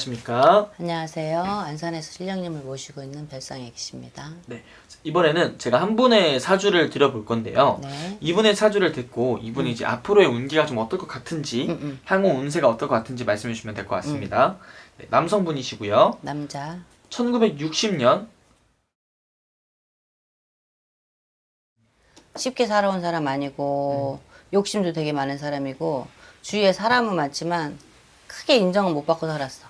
안녕하십니까? 안녕하세요. 안산에서 신령님을 모시고 있는 별상의 기십니다. 네. 이번에는 제가 한 분의 사주를 드려볼 건데요. 네. 이분의 사주를 듣고 이분이 이제 앞으로의 운기가 좀 어떨 것 같은지, 음, 음. 향후 운세가 어떨 것 같은지 말씀해 주시면 될 것 같습니다. 네, 남성분이시고요. 남자. 1960년 쉽게 살아온 사람 아니고 욕심도 되게 많은 사람이고 주위에 사람은 많지만 크게 인정을 못 받고 살았어.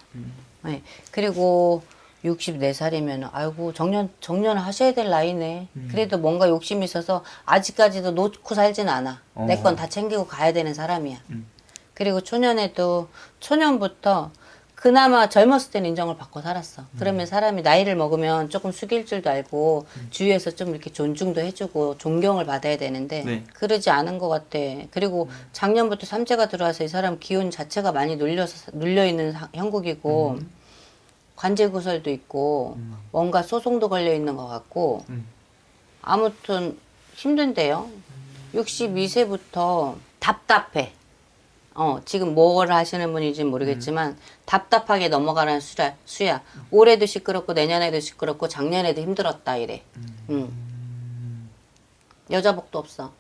네. 그리고 64살이면 아이고 정년 정년을 하셔야 될 나이네. 그래도 뭔가 욕심이 있어서 아직까지도 놓고 살진 않아. 내 건 다 챙기고 가야 되는 사람이야. 음. 그리고 초년에도 초년부터 그나마 젊었을 때는 인정을 받고 살았어. 그러면 사람이 나이를 먹으면 조금 숙일 줄도 알고 주위에서 좀 이렇게 존중도 해주고 존경을 받아야 되는데 네. 그러지 않은 것 같아. 그리고 작년부터 삼재가 들어와서 이 사람 기운 자체가 많이 눌려서 눌려 있는 형국이고 관제 구설도 있고 뭔가 소송도 걸려 있는 것 같고 음. 아무튼 힘든데요. 62세부터 답답해. 어, 지금 뭘 하시는 분인지 모르겠지만 답답하게 넘어가는 수야, 수야. 올해도 시끄럽고 내년에도 시끄럽고 작년에도 힘들었다 이래. 음. 여자복도 없어.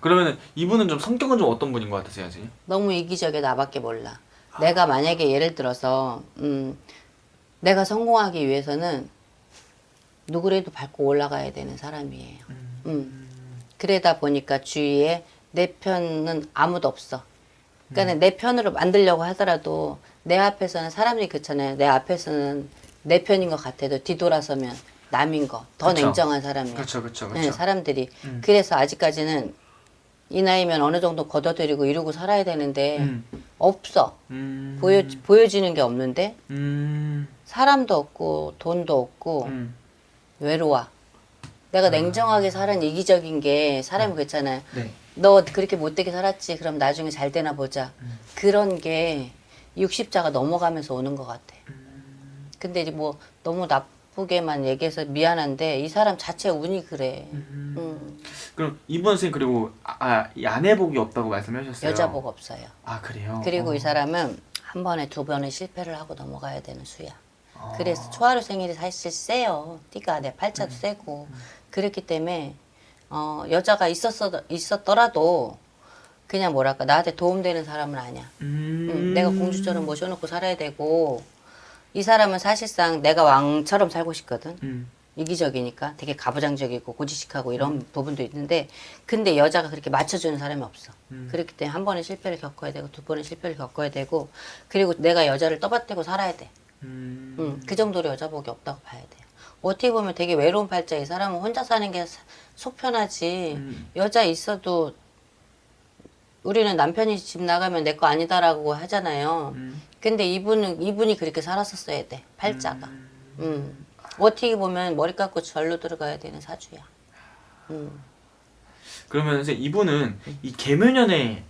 그러면 이분은 좀 성격은 좀 어떤 분인 것 같으세요? 너무 이기적이야 나밖에 몰라. 내가 만약에 예를 들어서 음, 내가 성공하기 위해서는 누구라도 밟고 올라가야 되는 사람이에요. 음. 그러다 보니까 주위에 내 편은 아무도 없어. 그러니까 내 편으로 만들려고 하더라도 내 앞에서는 사람들이 그렇잖아요. 내 앞에서는 내 편인 것 같아도 뒤돌아서면 남인 거. 더 그쵸. 냉정한 사람이야. 그렇죠, 그렇죠, 네, 그렇죠. 사람들이. 그래서 아직까지는 이 나이면 어느 정도 걷어들이고 이루고 살아야 되는데 음. 없어. 음. 보여 보여지는 게 없는데 음. 사람도 없고 돈도 없고 음. 외로워. 내가 냉정하게 살은 이기적인 게 사람이 그렇잖아요. 네. 너 그렇게 못되게 살았지. 그럼 나중에 잘 되나 보자. 음. 그런 게 60자가 넘어가면서 오는 것 같아. 음. 근데 이제 뭐 너무 나쁘게만 얘기해서 미안한데 이 사람 자체 운이 그래. 음. 그럼 이분 선생님 그리고 아, 이 아내복이 없다고 말씀하셨어요. 여자복 없어요. 아 그래요. 그리고 어. 이 사람은 한 번에 두 번의 실패를 하고 넘어가야 되는 수야. 아. 그래서 초하루 생일이 사실 세요. 띠가 내 팔자도 음. 세고 그렇기 때문에 어, 여자가 있었어 있었더라도 그냥 뭐랄까 나한테 도움되는 사람은 아니야. 음. 응, 내가 공주처럼 모셔놓고 살아야 되고 이 사람은 사실상 내가 왕처럼 살고 싶거든. 음. 이기적이니까 되게 가부장적이고 고지식하고 이런 부분도 있는데 근데 여자가 그렇게 맞춰주는 사람이 없어. 그렇기 때문에 한 번의 실패를 겪어야 되고 두 번의 실패를 겪어야 되고 그리고 내가 여자를 떠받들고 살아야 돼. 음. 음, 그 정도로 여자 복이 없다고 봐야 돼요. 어떻게 보면 되게 외로운 팔자 이 사람은 혼자 사는 게 사- 속 편하지 음. 여자 있어도 우리는 남편이 집 나가면 내 거 아니다라고 하잖아요. 음. 근데 이분은 이분이 그렇게 살았었어야 돼 팔자가. 음. 어떻게 보면 머리 깎고 절로 들어가야 되는 사주야. 음. 그러면 선생님 이분은 이 개묘년의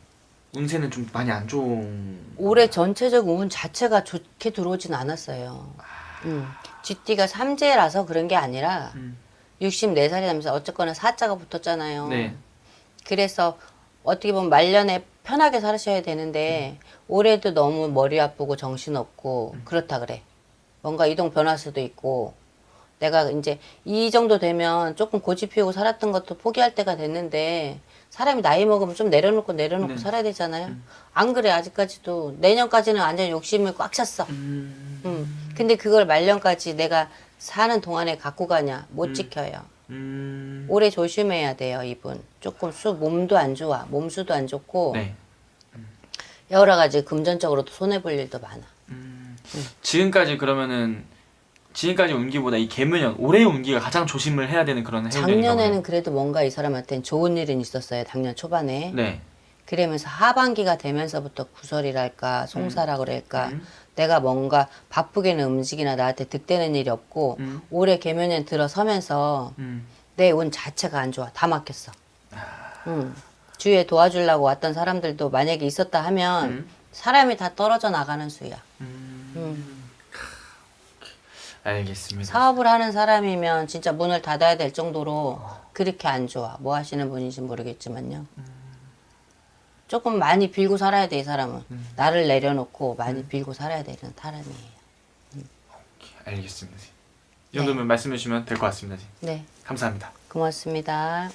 운세는 좀 많이 안 좋은. 올해 전체적 운 자체가 좋게 들어오진 않았어요. 음. 쥐띠가 삼재라서 그런 게 아니라 음. 64살이 되면서 어쨌거나 사자가 붙었잖아요. 네. 그래서 어떻게 보면 말년에 편하게 살으셔야 되는데 올해도 너무 머리 아프고 정신 없고 그렇다 그래. 뭔가 이동 변할 수도 있고 내가 이제 이 정도 되면 조금 고집 피우고 살았던 것도 포기할 때가 됐는데 사람이 나이 먹으면 좀 내려놓고 내려놓고 네. 살아야 되잖아요. 안 그래 아직까지도 내년까지는 완전 욕심을 꽉 찼어. 음. 음. 근데 그걸 말년까지 내가 사는 동안에 갖고 가냐 못 지켜요. 음. 올해 조심해야 돼요, 이분. 조금 수 몸도 안 좋아, 몸수도 안 좋고 네. 여러 가지 금전적으로도 손해 볼 일도 많아. 음. 지금까지 그러면은 지금까지 운기보다 이 개묘년 올해의 운기가 가장 조심을 해야 되는 그런 해운년인가 작년에는. 그래도 뭔가 이 사람한테는 좋은 일은 있었어요, 작년 초반에. 네. 그러면서 하반기가 되면서부터 구설이랄까, 송사라 그럴까, 음. 내가 뭔가 바쁘게는 움직이나 나한테 득되는 일이 없고 음. 올해 개면에 들어서면서 음. 내운 자체가 안 좋아. 다 막혔어. 음. 주위에 도와주려고 왔던 사람들도 만약에 있었다 하면 음. 사람이 다 떨어져 나가는 수야. 음. 음. 알겠습니다. 사업을 하는 사람이면 진짜 문을 닫아야 될 정도로 그렇게 안 좋아. 뭐 하시는 분인지 모르겠지만요. 조금 많이 빌고 살아야 돼 이 사람은. 음. 나를 내려놓고 많이 빌고 살아야 되는 사람이에요. 알겠습니다. 이 정도면 말씀해 주시면 될 것 같습니다. 네, 감사합니다. 고맙습니다.